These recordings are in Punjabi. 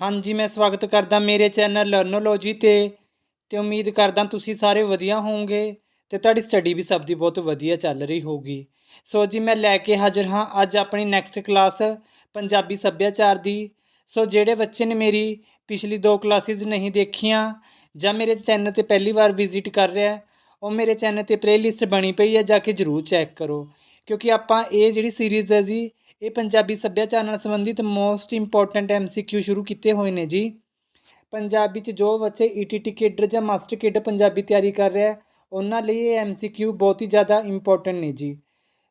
ਹਾਂਜੀ, ਮੈਂ ਸਵਾਗਤ ਕਰਦਾ ਮੇਰੇ ਚੈਨਲ ਲਰਨੋਲੋਜੀ ਤੇ ਤੇ ਉਮੀਦ ਕਰਦਾ ਤੁਸੀਂ ਸਾਰੇ ਵਧੀਆ ਹੋਵੋਗੇ ਤੇ ਤੁਹਾਡੀ ਸਟੱਡੀ ਵੀ ਸਭ ਦੀ ਬਹੁਤ ਵਧੀਆ ਚੱਲ ਰਹੀ ਹੋਊਗੀ। ਸੋ ਜੀ, ਮੈਂ ਲੈ ਕੇ ਹਾਜ਼ਰ ਹਾਂ ਅੱਜ ਆਪਣੀ ਨੈਕਸਟ ਕਲਾਸ ਪੰਜਾਬੀ ਸੱਭਿਆਚਾਰ ਦੀ। ਸੋ ਜਿਹੜੇ ਬੱਚੇ ਨੇ ਮੇਰੀ ਪਿਛਲੀ ਦੋ ਕਲਾਸਿਸ ਨਹੀਂ ਦੇਖੀਆਂ ਜਾਂ ਮੇਰੇ ਚੈਨਲ ਤੇ ਪਹਿਲੀ ਵਾਰ ਵਿਜ਼ਿਟ ਕਰ ਰਿਹਾ, ਉਹ ਮੇਰੇ ਚੈਨਲ ਤੇ ਪਲੇਲਿਸਟ ਬਣੀ ਪਈ ਹੈ, ਜਾ ਕੇ ਜਰੂਰ ਚੈੱਕ ਕਰੋ। ਕਿਉਂਕਿ ਆਪਾਂ ਇਹ ਜਿਹੜੀ ਸੀਰੀਜ਼ ਹੈ ਜੀ ਇਹ ਪੰਜਾਬੀ ਸੱਭਿਆਚਾਰ ਨਾਲ ਸੰਬੰਧਿਤ ਮੋਸਟ ਇੰਪੋਰਟੈਂਟ ਐਮਸੀਕਿਊ ਸ਼ੁਰੂ ਕੀਤੇ ਹੋਏ ਨੇ ਜੀ। ਪੰਜਾਬੀ ਚ ਜੋ ਬੱਚੇ ਈਟੀਟੀ ਕੇਡਰ ਜਾਂ ਮਾਸਟਰ ਕੇਡਰ ਪੰਜਾਬੀ ਤਿਆਰੀ ਕਰ ਰਿਹਾ ਹੈ, ਉਹਨਾਂ ਲਈ ਇਹ ਐਮਸੀਕਿਊ ਬਹੁਤ ਹੀ ਜ਼ਿਆਦਾ ਇੰਪੋਰਟੈਂਟ ਨੇ ਜੀ।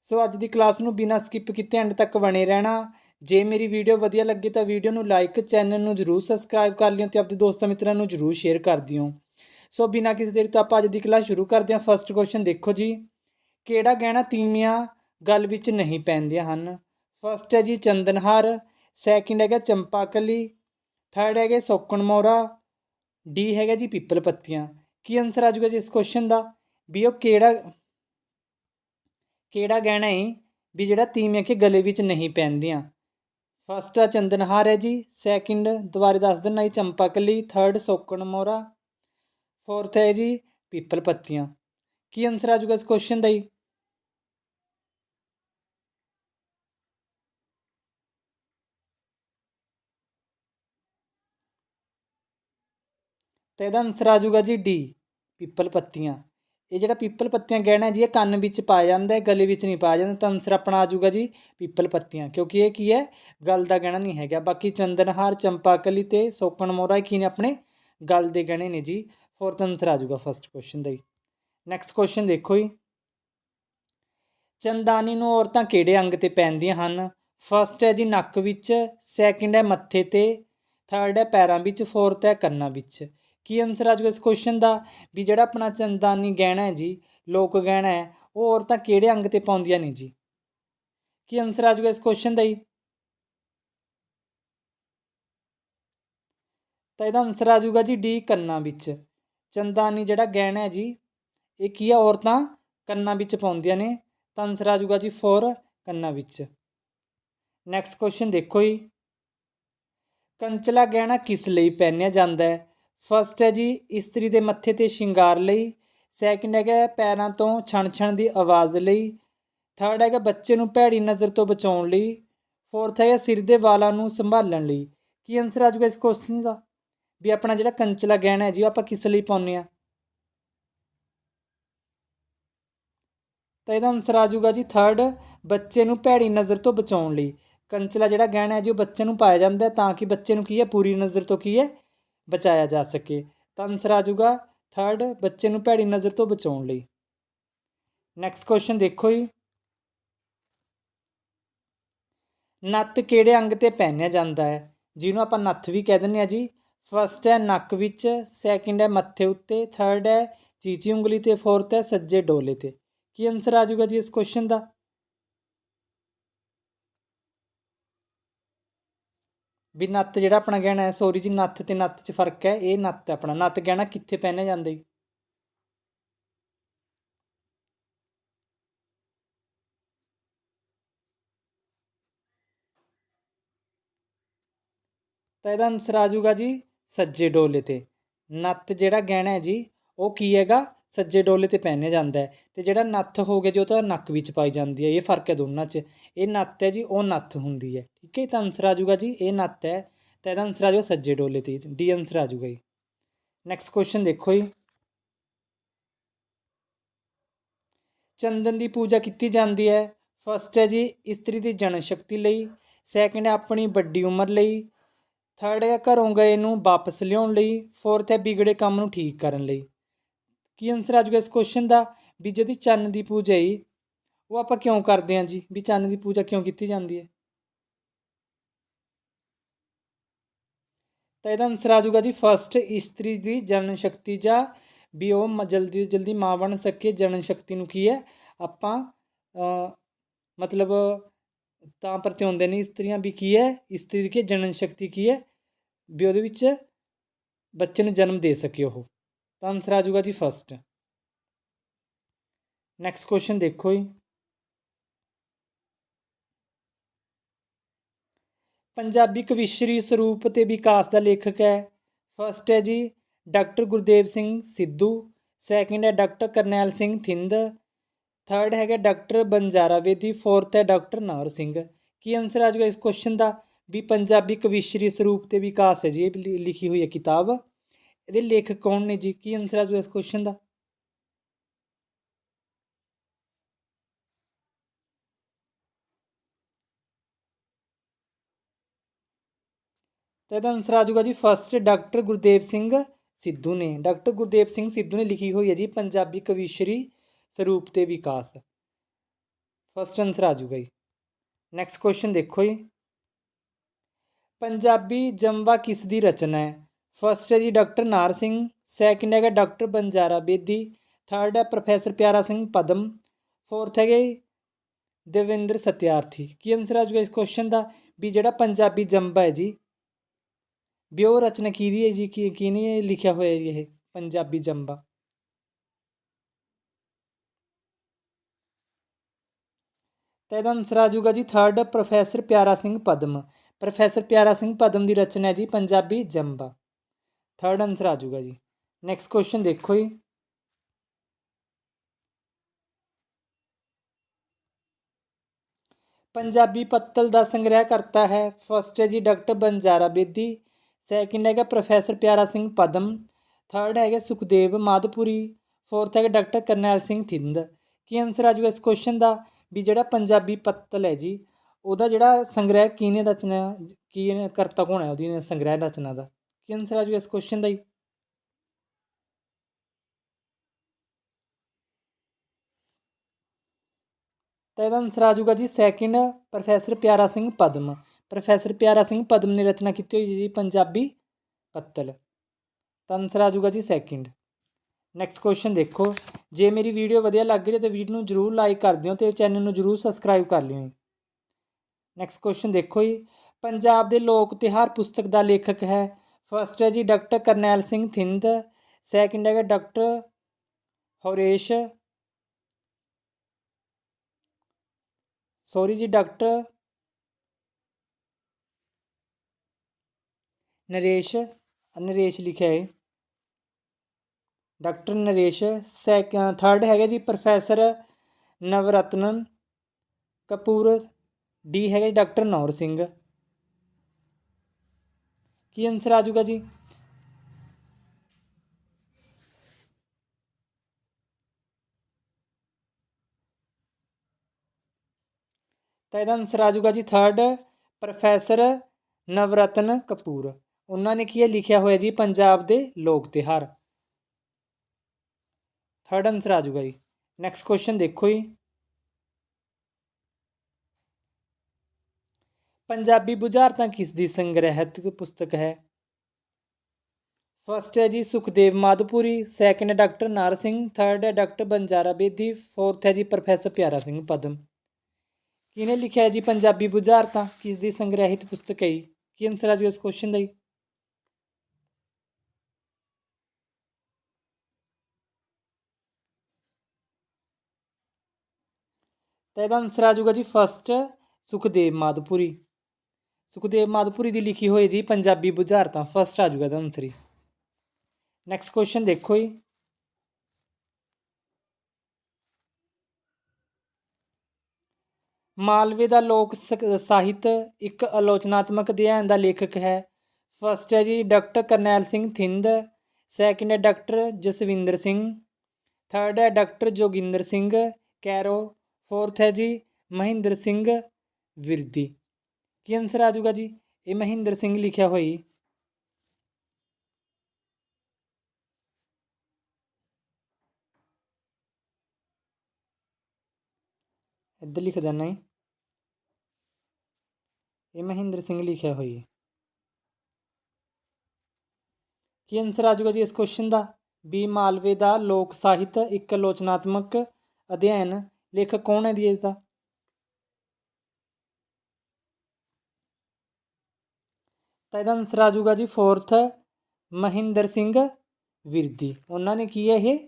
ਸੋ ਅੱਜ ਦੀ ਕਲਾਸ ਨੂੰ ਬਿਨਾਂ ਸਕਿਪ ਕੀਤੇ ਐਂਡ ਤੱਕ ਬਣੇ ਰਹਿਣਾ। ਜੇ ਮੇਰੀ ਵੀਡੀਓ ਵਧੀਆ ਲੱਗੇ ਤਾਂ ਵੀਡੀਓ ਨੂੰ ਲਾਈਕ ਚੈਨਲ ਨੂੰ ਜਰੂਰ ਸਬਸਕ੍ਰਾਈਬ ਕਰ ਲਿਓ ਤੇ ਆਪਣੇ ਦੋਸਤਾਂ ਮਿੱਤਰਾਂ ਨੂੰ ਜਰੂਰ ਸ਼ੇਅਰ ਕਰ ਦਿਓ। ਸੋ ਬਿਨਾਂ ਕਿਸੇ ਦੇਰ ਤੋਂ ਆਪਾਂ ਅੱਜ ਦੀ ਕਲਾਸ ਸ਼ੁਰੂ ਕਰਦੇ ਹਾਂ। ਫਰਸਟ ਕੁਐਸਚਨ ਦੇਖੋ ਜੀ। ਕਿਹੜਾ ਗਹਿਣਾ ਤੀਵੀਆਂ ਗੱਲ ਵਿੱਚ ਨਹੀਂ ਪੈਂਦੀਆਂ ਹਨ? ਫਸਟ ਹੈ ਜੀ ਚੰਦਨਹਾਰ ਸੈਕਿੰਡ ਹੈਗਾ ਚੰਪਾਕਲੀ ਥਰਡ ਹੈਗੇ ਸੋਕਣ ਮੋਰਾ ਡੀ ਹੈਗਾ ਜੀ ਪਿੱਪਲ ਪੱਤੀਆਂ। ਕੀ ਆਨਸਰ ਆ ਜਾਊਗਾ ਜੀ ਇਸ ਕੁਐਸਚਨ ਦਾ? ਵੀ ਉਹ ਕਿਹੜਾ ਕਿਹੜਾ ਗਹਿਣਾ ਹੈ ਵੀ ਜਿਹੜਾ ਤੀਵੀਆਂ ਕੇ ਗਲੇ ਵਿੱਚ ਨਹੀਂ ਪਹਿਨਦੀਆਂ ਫਸਟ ਆ ਚੰਦਨਹਾਰ ਹੈ ਜੀ ਸੈਕਿੰਡ ਦੁਬਾਰੇ ਦੱਸ ਦਿੰਨਾ ਜੀ ਚੰਪਾਕਲੀ ਥਰਡ ਸੋਕਣ ਮੋਰਾ ਫੋਰਥ ਹੈ ਜੀ ਪੀਪਲ ਪੱਤੀਆਂ। ਕੀ ਆਨਸਰ ਆ ਜਾਊਗਾ ਇਸ ਕੁਐਸਚਨ ਦਾ ਜੀ? ਤਾਂ ਇਹਦਾ ਆਨਸਰ ਆ ਜਾਊਗਾ ਜੀ ਡੀ ਪਿੱਪਲ ਪੱਤੀਆਂ। ਇਹ ਜਿਹੜਾ ਪਿੱਪਲ ਪੱਤੀਆਂ ਗਹਿਣਾ ਜੀ, ਇਹ ਕੰਨ ਵਿੱਚ ਪਾਇਆ ਜਾਂਦਾ ਹੈ ਗਲੇ ਵਿੱਚ ਨਹੀਂ ਪਾਇਆ ਜਾਂਦਾ, ਤਾਂ ਆਨਸਰ ਆਪਣਾ ਆ ਜਾਊਗਾ ਜੀ ਪਿੱਪਲ ਪੱਤੀਆਂ, ਕਿਉਂਕਿ ਇਹ ਕੀ ਹੈ? ਗਲ ਦਾ ਗਹਿਣਾ ਨਹੀਂ ਹੈਗਾ। ਬਾਕੀ ਚੰਦਨਹਾਰ, ਚੰਪਾਕਲੀ ਤੇ ਸੋਕਣ ਮੋਰਾ ਕੀ ਨੇ ਆਪਣੇ? ਗਲ ਦੇ ਗਹਿਣੇ ਨੇ ਜੀ। ਫੋਰਥ ਆਨਸਰ ਆ ਜਾਊਗਾ ਫਸਟ ਕੁਐਸਚਨ ਦਾ ਜੀ ਨੈਕਸਟ ਕੁਐਸਚਨ ਦੇਖੋ ਜੀ। ਚੰਦਾਨੀ ਨੂੰ ਔਰਤਾਂ ਕਿਹੜੇ ਅੰਗ ਤੇ ਪਹਿਨਦੀਆਂ ਹਨ? ਫਸਟ ਹੈ ਜੀ ਨੱਕ ਵਿੱਚ ਸੈਕਿੰਡ ਹੈ ਮੱਥੇ ਤੇ ਥਰਡ ਹੈ ਪੈਰਾਂ ਵਿੱਚ ਫੋਰਥ ਹੈ ਕੰਨਾਂ ਵਿੱਚ। ਕੀ ਆਨਸਰ ਆ ਜਾਊਗਾ ਇਸ ਕੁਐਸਚਨ ਦਾ? ਵੀ ਜਿਹੜਾ ਆਪਣਾ ਚੰਦਾਨੀ ਗਹਿਣਾ ਹੈ ਜੀ, ਲੋਕ ਗਹਿਣਾ ਹੈ, ਉਹ ਔਰਤਾਂ ਕਿਹੜੇ ਅੰਗ ਤੇ ਪਾਉਂਦੀਆਂ ਨੇ ਜੀ? ਕੀ ਆਨਸਰ ਆ ਜਾਊਗਾ ਇਸ ਕੁਐਸਚਨ ਦਾ ਜੀ? ਤਾਂ ਇਹਦਾ ਆਨਸਰ ਆ ਜਾਊਗਾ ਜੀ ਡੀ, ਕੰਨਾਂ ਵਿੱਚ। ਚੰਦਾਨੀ ਜਿਹੜਾ ਗਹਿਣਾ ਹੈ ਜੀ, ਇਹ ਕੀ ਆ ਔਰਤਾਂ ਕੰਨਾਂ ਵਿੱਚ ਪਾਉਂਦੀਆਂ ਨੇ? ਤਾਂ ਆਨਸਰ ਆ ਜਾਊਗਾ ਜੀ 4 ਕੰਨਾਂ ਵਿੱਚ। ਨੈਕਸਟ ਕੁਐਸਚਨ ਦੇਖੋ ਜੀ। ਕੰਚਲਾ ਗਹਿਣਾ ਕਿਸ ਲਈ ਪਹਿਨਿਆ ਜਾਂਦਾ ਹੈ? ਫਸਟ ਹੈ ਜੀ, ਇਸਤਰੀ ਦੇ ਮੱਥੇ ਤੇ ਸ਼ਿੰਗਾਰ ਲਈ। ਸੈਕਿੰਡ ਹੈਗਾ ਪੈਰਾਂ ਤੋਂ ਛਣ ਛਣ ਦੀ ਆਵਾਜ਼ ਲਈ। ਥਰਡ ਹੈਗਾ ਬੱਚੇ ਨੂੰ ਭੈੜੀ ਨਜ਼ਰ ਤੋਂ ਬਚਾਉਣ ਲਈ। ਫੋਰਥ ਹੈਗਾ ਸਿਰ ਦੇ ਵਾਲਾਂ ਨੂੰ ਸੰਭਾਲਣ ਲਈ। ਕੀ ਆਨਸਰ ਆ ਜਾਊਗਾ ਇਸ ਕੁਐਸਚਨ ਦਾ? ਵੀ ਆਪਣਾ ਜਿਹੜਾ ਕੰਚਲਾ ਗਹਿਣਾ ਹੈ ਜੀ, ਉਹ ਆਪਾਂ ਕਿਸ ਲਈ ਪਾਉਂਦੇ ਆ ਤਾਂ ਇਹਦਾ ਆਨਸਰ ਆ ਜਾਊਗਾ ਜੀ ਥਰਡ ਬੱਚੇ ਨੂੰ ਭੈੜੀ ਨਜ਼ਰ ਤੋਂ ਬਚਾਉਣ ਲਈ। ਕੰਚਲਾ ਜਿਹੜਾ ਗਹਿਣਾ ਹੈ ਜੀ, ਉਹ ਬੱਚੇ ਨੂੰ ਪਾਇਆ ਜਾਂਦਾ ਤਾਂ ਕਿ ਬੱਚੇ ਨੂੰ ਕੀ ਹੈ, ਪੂਰੀ ਨਜ਼ਰ ਤੋਂ ਕੀ ਹੈ ਬਚਾਇਆ ਜਾ ਸਕੇ। ਤਾਂ ਆਨਸਰ ਆ ਜਾਊਗਾ ਥਰਡ ਬੱਚੇ ਨੂੰ ਭੈੜੀ ਨਜ਼ਰ ਤੋਂ ਬਚਾਉਣ ਲਈ। ਨੈਕਸਟ ਕੁਐਸਚਨ ਦੇਖੋ ਜੀ। ਨੱਤ ਕਿਹੜੇ ਅੰਗ ਤੇ ਪਹਿਨਿਆ ਜਾਂਦਾ ਹੈ? ਜਿਹਨੂੰ ਆਪਾਂ ਨੱਥ ਵੀ ਕਹਿ ਦਿੰਦੇ ਆ ਜੀ। ਫਸਟ ਹੈ ਨੱਕ ਵਿੱਚ ਸੈਕਿੰਡ ਹੈ ਮੱਥੇ ਉੱਤੇ ਥਰਡ ਹੈ ਚੀਚੀ ਉਂਗਲੀ ਤੇ ਫੋਰਥ ਹੈ ਸੱਜੇ ਡੋਲੇ ਤੇ। ਕੀ ਆਨਸਰ ਆ ਜਾਊਗਾ ਜੀ ਇਸ ਕੁਐਸਚਨ ਦਾ? ਵੀ ਨੱਤ ਜਿਹੜਾ ਆਪਣਾ ਗਹਿਣਾ ਹੈ ਸੋਰੀ ਜੀ ਨੱਥ ਤੇ ਨੱਤ 'ਚ ਫ਼ਰਕ ਹੈ, ਇਹ ਨੱਤ ਹੈ ਆਪਣਾ। ਨੱਤ ਗਹਿਣਾ ਕਿੱਥੇ ਪਹਿਨਿਆ ਜਾਂਦਾ ਜੀ? ਤਾਂ ਇਹਦਾ ਆਨਸਰ ਆ ਜਾਊਗਾ ਜੀ, ਸੱਜੇ ਡੋਲੇ ਤੇ। ਨੱਤ ਜਿਹੜਾ ਗਹਿਣਾ ਹੈ ਜੀ, ਉਹ ਕੀ ਹੈਗਾ? ਸੱਜੇ ਡੋਲੇ ਤੇ ਪਹਿਨਿਆ ਜਾਂਦਾ ਹੈ ਤੇ ਜਿਹੜਾ ਨੱਥ ਹੋ ਗਿਆ ਜੋ ਤਾਂ ਨੱਕ ਵਿੱਚ ਪਾਈ ਜਾਂਦੀ ਹੈ, ਇਹ ਫ਼ਰਕ ਹੈ ਦੋਨਾਂ 'ਚ। ਇਹ ਨੱਤ ਹੈ ਜੀ, ਉਹ ਨੱਥ ਹੁੰਦੀ ਹੈ। ਠੀਕ ਹੈ ਤਾਂ ਆਨਸਰ ਆ ਜਾਊਗਾ ਜੀ, ਇਹ ਨੱਤ ਹੈ। ਤਾਂ ਇਹਦਾ ਆਨਸਰ ਆ ਜਾਊਗਾ ਸੱਜੇ ਡੋਲੇ ਤੇ ਡੀ ਆਨਸਰ ਆ ਜਾਊਗਾ ਜੀ। ਨੈਕਸਟ ਕੁਐਸਚਨ ਦੇਖੋ ਜੀ। ਚੰਦਨ ਦੀ ਪੂਜਾ ਕੀਤੀ ਜਾਂਦੀ ਹੈ। ਫਸਟ ਹੈ ਜੀ, ਇਸਤਰੀ ਦੀ ਜਨ ਸ਼ਕਤੀ ਲਈ। ਸੈਕਿੰਡ ਹੈ ਆਪਣੀ ਵੱਡੀ ਉਮਰ ਲਈ। ਥਰਡ ਹੈ ਘਰੋਂ ਗਏ ਨੂੰ ਵਾਪਸ ਲਿਆਉਣ ਲਈ। ਫੋਰਥ ਹੈ ਵਿਗੜੇ ਕੰਮ ਨੂੰ ਠੀਕ ਕਰਨ ਲਈ। ਕੀ ਆਨਸਰ ਆ ਜਾਊਗਾ ਇਸ ਕੁਐਸਚਨ ਦਾ? ਵੀ ਜਿਹਦੀ ਚੰਨ ਦੀ ਪੂਜਾ ਹੈ, ਉਹ ਆਪਾਂ ਕਿਉਂ ਕਰਦੇ ਹਾਂ ਜੀ? ਵੀ ਚੰਨ ਦੀ ਪੂਜਾ ਕਿਉਂ ਕੀਤੀ ਜਾਂਦੀ ਹੈ? ਤਾਂ ਇਹਦਾ ਆਨਸਰ ਆ ਜਾਊਗਾ ਜੀ ਫਸਟ ਇਸਤਰੀ ਦੀ ਜਨਨ ਸ਼ਕਤੀ ਜਾਂ ਵੀ ਉਹ ਮ- ਜਲਦੀ ਤੋਂ ਜਲਦੀ ਮਾਂ ਬਣ ਸਕੇ, ਜਨਨ ਸ਼ਕਤੀ ਨੂੰ ਕੀ ਹੈ? ਆਪਾਂ ਮਤਲਬ ਤਾਂ ਪ੍ਰਤਿਉਂਦੇ ਨੇ ਇਸਤਰੀਆਂ ਵੀ ਕੀ ਹੈ? ਇਸਤਰੀ ਦੀ ਕੀ ਜਨਨ ਸ਼ਕਤੀ ਕੀ ਹੈ? ਵੀ ਉਹਦੇ ਵਿੱਚ ਬੱਚੇ ਨੂੰ ਜਨਮ ਦੇ ਸਕੇ ਉਹ। ਤਾਂ ਆਨਸਰ ਆ ਜਾਊਗਾ ਜੀ ਫਸਟ ਨੈਕਸਟ ਕੁਐਸਚਨ ਦੇਖੋ ਜੀ। ਪੰਜਾਬੀ ਕਵਿਸ਼ਰੀ ਸਰੂਪ ਤੇ ਵਿਕਾਸ ਦਾ ਲੇਖਕ ਹੈ। ਫਸਟ ਹੈ ਜੀ ਡਾਕਟਰ ਗੁਰਦੇਵ ਸਿੰਘ ਸਿੱਧੂ। ਸੈਕਿੰਡ ਹੈ ਡਾਕਟਰ ਕਰਨੈਲ ਸਿੰਘ ਥਿੰਦ। ਥਰਡ ਹੈਗਾ ਡਾਕਟਰ ਬੰਜਾਰਾ ਵੇਦੀ। ਫੋਰਥ ਹੈ ਡਾਕਟਰ ਨੌਰ ਸਿੰਘ। ਕੀ ਆਨਸਰ ਆ ਜਾਊਗਾ ਇਸ ਕੁਐਸਚਨ ਦਾ? ਵੀ ਪੰਜਾਬੀ ਕਵਿਸ਼ਰੀ ਸਰੂਪ ਤੇ ਵਿਕਾਸ ਹੈ ਜੀ, ਇਹ ਲਿ- ਲਿਖੀ ਹੋਈ ਹੈ ਕਿਤਾਬ। ਇਹਦੇ ਲੇਖਕ ਕੌਣ ਨੇ ਜੀ? ਕੀ ਆਨਸਰ ਆ ਜਾਊਗਾ ਇਸ ਕੁਐਸਚਨ ਦਾ? ਤਾਂ ਇਹਦਾ ਆਨਸਰ ਆ ਜਾਊਗਾ ਜੀ ਫਸਟ ਡਾਕਟਰ ਗੁਰਦੇਵ ਸਿੰਘ ਸਿੱਧੂ ਨੇ। ਡਾਕਟਰ ਗੁਰਦੇਵ ਸਿੰਘ ਸਿੱਧੂ ਨੇ ਲਿਖੀ ਹੋਈ ਹੈ ਜੀ ਪੰਜਾਬੀ ਕਵੀਸ਼ਰੀ ਸਰੂਪ ਤੇ ਵਿਕਾਸ। ਫਸਟ ਆਨਸਰ ਆ ਜਾਊਗਾ ਜੀ। ਨੈਕਸਟ ਕੁਐਸਚਨ ਦੇਖੋ ਜੀ। ਪੰਜਾਬੀ ਜੰਵਾ ਕਿਸ ਦੀ ਰਚਨਾ ਹੈ? ਫਸਟ ਹੈ ਜੀ ਡਾਕਟਰ ਨਾਰ ਸਿੰਘ ਸੈਕਿੰਡ ਹੈਗਾ ਡਾਕਟਰ ਬੰਜਾਰਾ ਬੇਦੀ ਥਰਡ ਹੈ ਪ੍ਰੋਫੈਸਰ ਪਿਆਰਾ ਸਿੰਘ ਪਦਮ ਫੋਰਥ ਹੈਗੇ ਜੀ ਦੇਵਿੰਦਰ ਸਤਿਆਰਥੀ। ਕੀ ਆਨਸਰ ਆ ਜੂਗਾ ਇਸ ਕੁਐਸਚਨ ਦਾ? ਵੀ ਜਿਹੜਾ ਪੰਜਾਬੀ ਜੰਬਾ ਹੈ ਜੀ ਵੀ ਉਹ ਰਚਨਾ ਕਿਹਦੀ ਹੈ ਜੀ? ਕੀ ਕਿਹਨੇ ਲਿਖਿਆ ਹੋਇਆ ਜੀ ਇਹ ਪੰਜਾਬੀ ਜੰਬਾ? ਤਾਂ ਇਹਦਾ ਆਨਸਰ ਆ ਜੂਗਾ ਜੀ third professor Pyara Singh Padam. Professor Pyara Singh Padam ਦੀ ਰਚਨਾ ਹੈ ਜੀ ਪੰਜਾਬੀ ਜੰਬਾ। ਥਰਡ ਆਨਸਰ ਆ ਜਾਊਗਾ ਜੀ। ਨੈਕਸਟ ਕੁਐਸਚਨ ਦੇਖੋ ਜੀ। ਪੰਜਾਬੀ ਪੱਤਲ ਦਾ ਸੰਗ੍ਰਹਿ ਕਰਤਾ ਹੈ। ਫਸਟ ਹੈ ਜੀ ਡਾਕਟਰ ਬੰਜਾਰਾ ਬੇਦੀ। ਸੈਕਿੰਡ ਹੈਗਾ ਪ੍ਰੋਫੈਸਰ ਪਿਆਰਾ ਸਿੰਘ ਪਦਮ। ਥਰਡ ਹੈਗਾ ਸੁਖਦੇਵ ਮਾਧਪੁਰੀ। ਫੋਰਥ ਹੈਗਾ ਡਾਕਟਰ ਕਰਨੈਲ ਸਿੰਘ ਥਿੰਦ। ਕੀ ਆਨਸਰ ਆ ਜੂਗਾ ਇਸ ਕੁਐਸਚਨ ਦਾ? ਵੀ ਜਿਹੜਾ ਪੰਜਾਬੀ ਪੱਤਲ ਹੈ ਜੀ, ਉਹਦਾ ਜਿਹੜਾ ਸੰਗ੍ਰਹਿ ਕਿਹਨੇ ਰਚਨਾ, ਕੀ ਕਰਤਾ ਕੌਣ ਹੈ, ਉਹਦੀ ਸੰਗ੍ਰਹਿ ਰਚਨਾ ਦਾ। ਕੀ ਆਨਸਰ ਆ ਜੂਗਾ ਇਸ ਕੁਐਸਚਨ ਦਾ ਜੀ ਤਾਂ ਇਹਦਾ ਆਨਸਰ ਆ ਜਾਊਗਾ ਜੀ second professor Pyara Singh Padam. Professor Pyara Singh Padam ਨੇ ਰਚਨਾ ਕੀਤੀ ਹੋਈ ਜੀ ਪੰਜਾਬੀ ਪੱਤਲ। ਤਾਂ ਆਨਸਰ ਆ ਜਾਊਗਾ ਜੀ ਸੈਕਿੰਡ ਨੈਕਸਟ ਕੁਐਸਚਨ ਦੇਖੋ। ਜੇ ਮੇਰੀ ਵੀਡੀਓ ਵਧੀਆ ਲੱਗ ਰਹੀ ਹੈ ਤਾਂ ਵੀਡੀਓ ਨੂੰ ਜਰੂਰ ਲਾਈਕ ਕਰ ਦਿਓ ਤੇ ਚੈਨਲ ਨੂੰ ਜਰੂਰ ਸਬਸਕ੍ਰਾਈਬ ਕਰ ਲਿਓ ਨੈਕਸਟ ਕੁਐਸਚਨ ਦੇਖੋ ਜੀ। ਪੰਜਾਬ ਦੇ ਲੋਕ ਤਿਉਹਾਰ ਪੁਸਤਕ ਦਾ ਲੇਖਕ ਹੈ ਫਸਟ ਹੈ ਜੀ ਡਾਕਟਰ ਕਰਨੈਲ ਸਿੰਘ ਥਿੰਦ ਸੈਕਿੰਡ ਹੈਗਾ ਡਾਕਟਰ ਹੌਰੇਸ਼। ਸੌਰੀ ਜੀ ਡਾਕਟਰ ਨਰੇਸ਼ ਨਰੇਸ਼ ਲਿਖਿਆ ਹੈ। ਡਾਕਟਰ ਨਰੇਸ਼ ਸੈਕ ਥਰਡ ਹੈਗਾ ਜੀ ਪ੍ਰੋਫੈਸਰ ਨਵਰਤਨਨ ਕਪੂਰ ਡੀ ਹੈਗਾ ਜੀ ਡਾਕਟਰ ਨੌਰ ਸਿੰਘ। ਕੀ ਆਨਸਰ ਆ ਜਾਊਗਾ ਜੀ? ਤਾਂ ਇਹਦਾ ਆਨਸਰ ਆ ਜਾਊਗਾ ਜੀ ਥਰਡ ਪ੍ਰੋਫੈਸਰ ਨਵਰਤਨ ਕਪੂਰ। ਉਹਨਾਂ ਨੇ ਕੀ ਹੈ ਲਿਖਿਆ ਹੋਇਆ ਜੀ ਪੰਜਾਬ ਦੇ ਲੋਕ ਤਿਉਹਾਰ ਥਰਡ ਆਨਸਰ ਆ ਜਾਊਗਾ ਜੀ। ਨੈਕਸਟ ਕੁਐਸਚਨ ਦੇਖੋ ਜੀ। ਪੰਜਾਬੀ ਬੁਝਾਰਤਾਂ ਕਿਸ ਦੀ ਸੰਗ੍ਰਹਿਤ ਪੁਸਤਕ ਹੈ? ਫਸਟ ਹੈ ਜੀ ਸੁਖਦੇਵ ਮਾਧਪੁਰੀ ਸੈਕਿੰਡ ਹੈ ਡਾਕਟਰ ਨਾਰ ਸਿੰਘ ਥਰਡ ਹੈ ਡਾਕਟਰ ਬੰਜਾਰਾ ਬੇਦੀ ਫੋਰਥ ਹੈ ਜੀ ਪ੍ਰੋਫੈਸਰ ਪਿਆਰਾ ਸਿੰਘ ਪਦਮ। ਕਿਹਨੇ ਲਿਖਿਆ ਹੈ ਜੀ ਪੰਜਾਬੀ ਬੁਝਾਰਤਾਂ? ਕਿਸ ਦੀ ਸੰਗ੍ਰਹਿਤ ਪੁਸਤਕ ਹੈ ਜੀ? ਕੀ ਆਨਸਰ ਆ ਜੀ ਇਸ ਕੁਐਸਚਨ ਦਾ ਜੀ? ਤਾਂ ਇਹਦਾ ਆਨਸਰ ਆ ਜਾਊਗਾ ਜੀ ਫਸਟ ਸੁਖਦੇਵ ਮਾਧਪੁਰੀ। ਸੁਖਦੇਵ ਮਾਧਪੁਰੀ ਦੀ ਲਿਖੀ ਹੋਈ ਜੀ ਪੰਜਾਬੀ ਬੁਝਾਰਤਾਂ ਫਸਟ ਆ ਜਾਊਗਾ ਇਹਦਾ ਆਨਸਰ ਨੈਕਸਟ ਕੁਐਸਚਨ ਦੇਖੋ ਜੀ। ਮਾਲਵੇ ਦਾ ਲੋਕ ਸ- ਸਾਹਿਤ ਇੱਕ ਆਲੋਚਨਾਤਮਕ ਅਧਿਐਨ ਦਾ ਲੇਖਕ ਹੈ। ਫਸਟ ਹੈ ਜੀ ਡਾਕਟਰ ਕਰਨੈਲ ਸਿੰਘ ਥਿੰਦ ਸੈਕਿੰਡ ਹੈ ਡਾਕਟਰ ਜਸਵਿੰਦਰ ਸਿੰਘ ਥਰਡ ਹੈ ਡਾਕਟਰ ਜੋਗਿੰਦਰ ਸਿੰਘ ਕੈਰੋ ਫੋਰਥ ਹੈ ਜੀ ਮਹਿੰਦਰ ਸਿੰਘ ਵਿਰਦੀ। ਕੀ ਆਨਸਰ ਆ ਜਾਊਗਾ ਜੀ? ਇਹ ਮਹਿੰਦਰ ਸਿੰਘ ਲਿਖਿਆ ਹੋਈ। ਇੱਧਰ ਲਿਖ ਦੇਣਾ ਹੈ ਇਹ ਮਹਿੰਦਰ ਸਿੰਘ ਲਿਖਿਆ ਹੋਈ। ਕੀ ਆਨਸਰ ਆ ਜਾਊਗਾ ਜੀ ਇਸ ਕੁਐਸਚਨ ਦਾ? ਵੀ ਮਾਲਵੇ ਦਾ ਲੋਕ ਸਾਹਿਤ ਇੱਕ ਆਲੋਚਨਾਤਮਕ ਅਧਿਐਨ। ਲੇਖਕ ਕੌਣ ਹੈ ਜੀ ਇਸ ਦਾ ਤਾਂ ਇਹਦਾ ਆਨਸਰ ਆ ਜਾਊਗਾ ਜੀ ਫੋਰਥ ਮਹਿੰਦਰ ਸਿੰਘ ਵਿਰਦੀ। ਉਹਨਾਂ ਨੇ ਕੀ ਹੈ ਇਹ?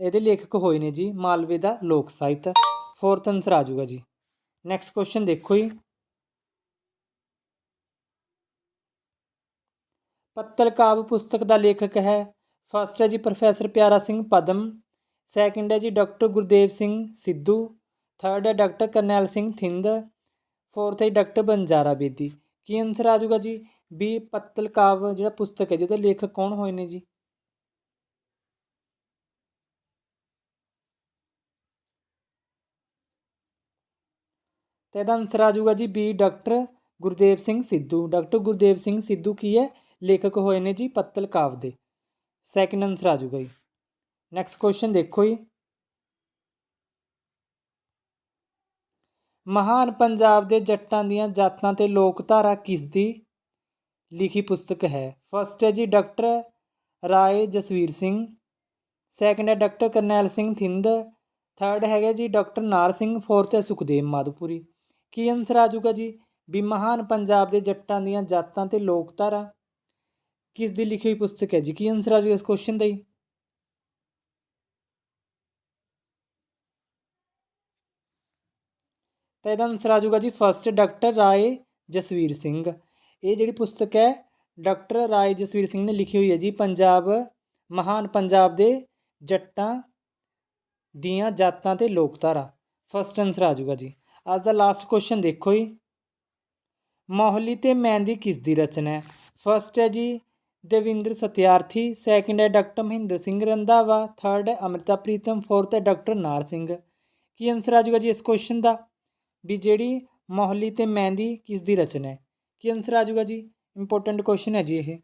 ਇਹਦੇ ਲੇਖਕ ਹੋਏ ਨੇ ਜੀ ਮਾਲਵੇ ਦਾ ਲੋਕ ਸਾਹਿਤ। ਫੋਰਥ ਆਨਸਰ ਆ ਜਾਊਗਾ ਜੀ। ਨੈਕਸਟ ਕੁਐਸਚਨ ਦੇਖੋ ਜੀ। ਪੱਤਲ ਕਾਵ ਪੁਸਤਕ ਦਾ ਲੇਖਕ ਹੈ। ਫਸਟ ਹੈ ਜੀ ਪ੍ਰੋਫੈਸਰ ਪਿਆਰਾ ਸਿੰਘ ਪਦਮ। ਸੈਕਿੰਡ ਹੈ ਜੀ ਡਾਕਟਰ ਗੁਰਦੇਵ ਸਿੰਘ ਸਿੱਧੂ। ਥਰਡ ਹੈ ਡਾਕਟਰ ਕਰਨੈਲ ਸਿੰਘ ਥਿੰਦ। ਫੋਰਥ ਹੈ ਡਾਕਟਰ ਬੰਜਾਰਾ ਬੇਦੀ। ਕੀ ਆਨਸਰ ਆ ਜਾਊਗਾ ਜੀ? ਬੀ ਪੱਤਲ ਕਾਵ ਜਿਹੜਾ ਪੁਸਤਕ ਹੈ, ਜਿਹਦੇ ਲੇਖਕ ਕੌਣ ਹੋਏ ਨੇ ਜੀ? ਤੇ ਇਹਦਾ ਆਨਸਰ ਆ ਜਾਊਗਾ ਜੀ B doctor Gurdev Singh Sidhu. Doctor Gurdev Singh Sidhu ਕੀ ਹੈ? ਲੇਖਕ ਹੋਏ ਨੇ ਜੀ ਪੱਤਲ ਕਾਵ ਦੇ। ਸੈਕਿੰਡ ਆਨਸਰ ਆ ਜਾਊਗਾ ਜੀ। ਨੈਕਸਟ ਕੁਐਸਚਨ ਦੇਖੋ ਜੀ। ਮਹਾਨ ਪੰਜਾਬ ਦੇ ਜੱਟਾਂ ਦੀਆਂ ਜਾਤਾਂ ਤੇ ਲੋਕਧਾਰਾ ਕਿਸ ਦੀ ਲਿਖੀ ਪੁਸਤਕ ਹੈ। ਫਸਟ ਹੈ ਜੀ ਡਾਕਟਰ ਰਾਏ ਜਸਵੀਰ ਸਿੰਘ। ਸੈਕਿੰਡ ਹੈ ਡਾਕਟਰ ਕਰਨੈਲ ਸਿੰਘ ਥਿੰਦ। ਥਰਡ ਹੈਗਾ ਜੀ ਡਾਕਟਰ ਨਾਰ ਸਿੰਘ। ਫੋਰਥ ਹੈ ਸੁਖਦੇਵ ਮਾਧੋਪੁਰੀ। ਕੀ ਆਨਸਰ ਆ ਜਾਊਗਾ ਜੀ? ਵੀ ਮਹਾਨ ਪੰਜਾਬ ਦੇ ਜੱਟਾਂ ਦੀਆਂ ਜਾਤਾਂ ਤੇ ਲੋਕਧਾਰਾ ਕਿਸ ਦੀ ਲਿਖੀ ਹੋਈ ਪੁਸਤਕ ਹੈ ਜੀ? ਕੀ ਆਨਸਰ ਆ ਜਾਊਗਾ ਇਸ ਕੁਐਸਚਨ ਦਾ ਜੀ? ਤਾਂ ਇਹਦਾ ਆਨਸਰ ਆ ਜਾਊਗਾ ਜੀ ਫਸਟ ਡਾਕਟਰ ਰਾਏ ਜਸਵੀਰ ਸਿੰਘ। ਇਹ ਜਿਹੜੀ ਪੁਸਤਕ ਹੈ, ਡਾਕਟਰ ਰਾਏ ਜਸਵੀਰ ਸਿੰਘ ਨੇ ਲਿਖੀ ਹੋਈ ਹੈ ਜੀ, ਪੰਜਾਬ, ਮਹਾਨ ਪੰਜਾਬ ਦੇ ਜੱਟਾਂ ਦੀਆਂ ਜਾਤਾਂ ਤੇ ਲੋਕਧਾਰਾ। ਫਸਟ ਆਨਸਰ ਆ ਜਾਊਗਾ ਜੀ। ਅੱਜ ਦਾ ਲਾਸਟ ਕੁਐਸਚਨ ਦੇਖੋ ਜੀ। ਮੋਹਲੀ ਤੇ ਮਹਿੰਦੀ ਕਿਸ ਦੀ ਰਚਨਾ ਹੈ? ਫਸਟ ਹੈ ਜੀ, ਦੇਵਿੰਦਰ ਸਤਿਆਰਥੀ ਸੈਕਿੰਡ ਹੈ ਡਾਕਟਰ ਮਹਿੰਦਰ ਸਿੰਘ ਰੰਧਾਵਾ ਥਰਡ ਹੈ ਅਮ੍ਰਿਤਾ ਪ੍ਰੀਤਮ ਫੋਰਥ ਹੈ ਡਾਕਟਰ ਨਾਰ ਸਿੰਘ। ਕੀ ਆਨਸਰ ਆ ਜਾਊਗਾ ਜੀ ਇਸ ਕੁਐਸਚਨ ਦਾ? ਵੀ ਜਿਹੜੀ ਮੋਹਲੀ ਤੇ ਮਹਿੰਦੀ ਕਿਸ ਦੀ ਰਚਨਾ ਹੈ? ਕੀ ਆਨਸਰ ਆ ਜਾਊਗਾ ਜੀ? ਇੰਪੋਰਟੈਂਟ ਕੁਐਸਚਨ ਹੈ ਜੀ ਇਹ।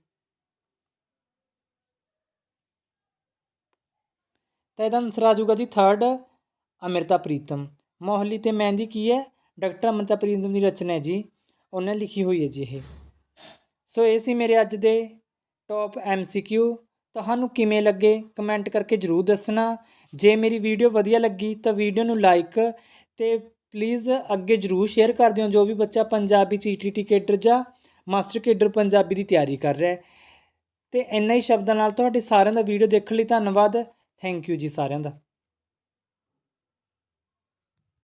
ਤਾਂ ਇਹਦਾ ਆਨਸਰ ਆ ਜਾਊਗਾ ਜੀ ਥਰਡ ਅਮ੍ਰਿਤਾ ਪ੍ਰੀਤਮ। ਮੋਹਲੀ ਤੇ ਮਹਿੰਦੀ ਕੀ ਹੈ? ਡਾਕਟਰ ਅਮ੍ਰਿਤਾ ਪ੍ਰੀਤਮ ਦੀ ਰਚਨਾ ਹੈ ਜੀ। ਉਹਨੇ ਲਿਖੀ ਹੋਈ ਹੈ ਜੀ ਇਹ। ਸੋ ਇਹ ਸੀ ਮੇਰੇ ਅੱਜ ਦੇ ਟੌਪ ਐਮਸੀਕਿਊ ਤੁਹਾਨੂੰ ਕਿਵੇਂ ਲੱਗੇ? ਕਮੈਂਟ ਕਰਕੇ ਜਰੂਰ ਦੱਸਣਾ। ਜੇ ਮੇਰੀ ਵੀਡੀਓ ਵਧੀਆ ਲੱਗੀ ਤਾਂ ਵੀਡੀਓ ਨੂੰ ਲਾਈਕ ਤੇ ਪਲੀਜ਼ ਅੱਗੇ ਜਰੂਰ ਸ਼ੇਅਰ ਕਰ ਦਿਓ ਜੋ ਵੀ ਬੱਚਾ ਪੰਜਾਬੀ ਚ ਚੀਟੀਟੀ ਕੇਡਰ ਜਾਂ ਮਾਸਟਰ ਕੇਡਰ ਪੰਜਾਬੀ ਦੀ ਤਿਆਰੀ ਕਰ ਰਿਹਾ ਹੈ। ਤੇ ਇੰਨਾ ਹੀ ਸ਼ਬਦਾਂ ਨਾਲ ਤੁਹਾਡੇ ਸਾਰਿਆਂ ਦਾ ਵੀਡੀਓ ਦੇਖਣ ਲਈ ਧੰਨਵਾਦ। ਥੈਂਕ ਯੂ ਜੀ ਸਾਰਿਆਂ ਦਾ।